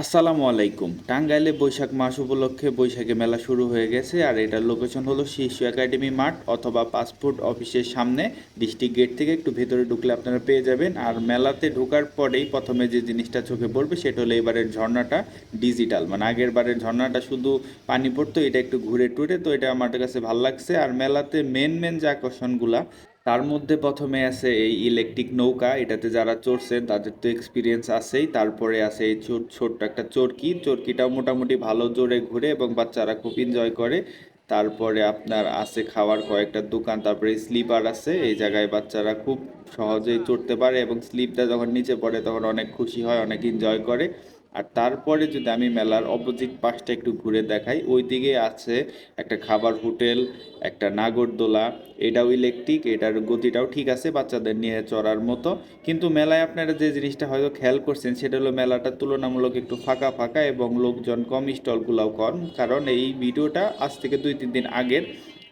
আসসালামু আলাইকুম। টাঙ্গাইলে বৈশাখ মাস উপলক্ষে বৈশাখী মেলা শুরু হয়ে গেছে আর এটার লোকেশন হলো শিশু একাডেমি মাঠ অথবা পাসপোর্ট অফিসের সামনে। ডিস্ট্রিক্ট গেট থেকে একটু ভেতরে ঢুকলে আপনারা পেয়ে যাবেন। আর মেলাতে ঢোকার পরেই প্রথমে যে জিনিসটা চোখে পড়বে সেটা হলো এবারের ঝর্ণাটা ডিজিটাল। মানে আগের বারের ঝর্ণাটা শুধু পানি পড়তো, এটা একটু ঘুরে টুরে, তো এটা আমার কাছে ভালো লাগছে। আর মেলাতে মেন মেন যে আকর্ষণগুলা তার মধ্যে প্রথমে আছে এই ইলেকট্রিক নৌকা, এটাতে যারা চড়ছেন তাদের তো এক্সপিরিয়েন্স আছেই। তারপরে আছে এই ছোট, ছোট্ট একটা চরকি। চরকিটাও মোটামুটি ভালো জোরে ঘুরে এবং বাচ্চারা খুব এনজয় করে। তারপরে আপনার আছে খাওয়ার কয়েকটা দোকান, তারপরে স্লিপার আছে। এই জায়গায় বাচ্চারা খুব সহজেই চড়তে পারে এবং স্লিপটা যখন নিচে পড়ে তখন অনেক খুশি হয়, অনেক এনজয় করে। আর তারপরে যদি আমি মেলার অপোজিট পাশটা একটু ঘুরে দেখাই, ওই দিকে আছে একটা খাবার হোটেল, একটা নাগরদোলা, এটাও ইলেকট্রিক এটার গতিটাও ঠিক আছে বাচ্চাদের নিয়ে চড়ার মতো। কিন্তু মেলায় আপনারা যে জিনিসটা হয়তো খেয়াল করছেন, সেটা হলো মেলাটা তুলনামূলক একটু ফাঁকা ফাঁকা এবং লোকজন কম স্টলগুলোও কম, কারণ এই ভিডিওটা আজ থেকে দুই তিন দিন আগের।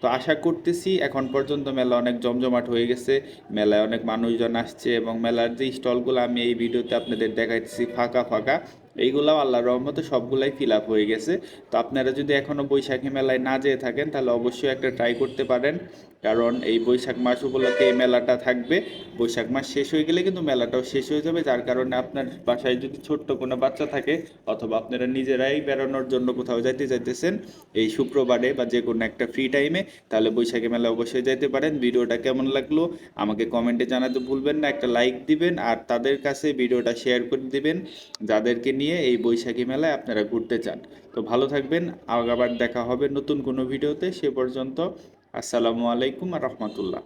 তো আশা করতেছি এখন পর্যন্ত মেলা অনেক জমজমাট হয়ে গেছে, মেলায় অনেক মানুষজন আসছে এবং মেলার যে স্টলগুলো আমি এই ভিডিওতে আপনাদের দেখাইতেছি ফাঁকা ফাঁকা। এইগুলাও আল্লাহর রহমতে সবগুলাই ফিল আপ হয়ে গেছে। তো আপনারা যদি এখনও বৈশাখী মেলায় না যেয়ে থাকেন, তাহলে অবশ্যই একটা ট্রাই করতে পারেন। কারণ এই বৈশাখ মাস উপলক্ষে এই মেলাটা থাকবে। বৈশাখ মাস শেষ হয়ে গেলে কিন্তু মেলাটাও শেষ হয়ে যাবে। যার কারণে আপনার বাসায় যদি ছোট্ট কোনো বাচ্চা থাকে, অথবা আপনারা নিজেরাই বেরোনোর জন্য কোথাও যাইতে চাইতেছেন এই শুক্রবারে বা যে কোনো একটা ফ্রি টাইমে তাহলে বৈশাখী মেলা অবশ্যই যাইতে পারেন। ভিডিওটা কেমন লাগল, আমাকে কমেন্টে জানাতে ভুলবেন না। একটা লাইক দিবেন আর তাদের কাছে ভিডিওটা শেয়ার করে দিবেন। যাদেরকে নিয়ে এই বৈশাখী মেলায় আপনারা ঘুরতে চান। তো ভালো থাকবেন, আবার দেখা হবে নতুন কোনো ভিডিওতে, সে পর্যন্ত আসসালামু আলাইকুম আর রহমতুল্লাহ।